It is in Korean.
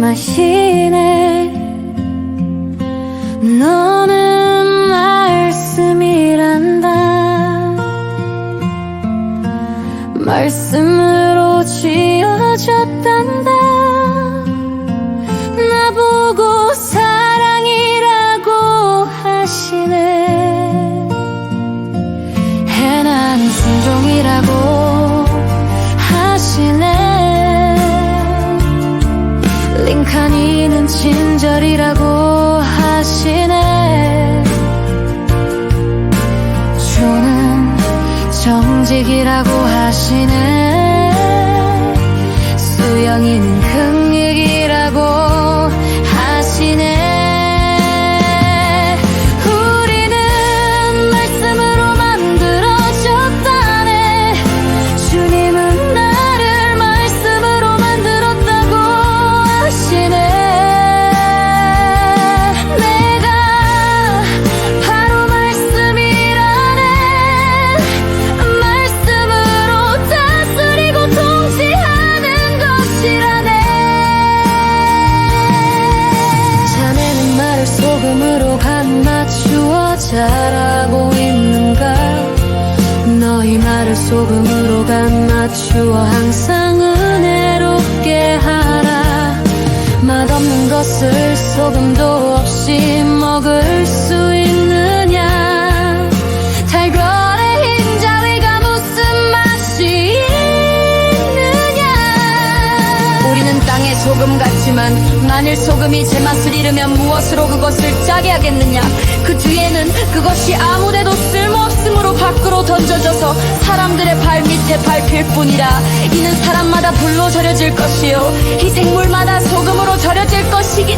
말씀하시네. 너는 말씀이란다. 말씀으로 지어졌단다 친절이라고 하시네. 주는 정직이라고 하시네. 수영이는 긍익이라고 소금으로 간 맞추어 잘하고 있는가? 너희 말을 소금으로 간 맞추어 항상 은혜롭게 하라. 맛없는 것을 소금도 없이 먹을 수 있느 땅의 소금 같지만 만일 소금이 제 맛을 잃으면 무엇으로 그것을 짜게 하겠느냐? 그 뒤에는 그것이 아무데도 쓸모없음으로 밖으로 던져져서 사람들의 발 밑에 밟힐 뿐이라. 이는 사람마다 불로 절여질 것이요. 이 생물마다 소금으로 절여질 것이기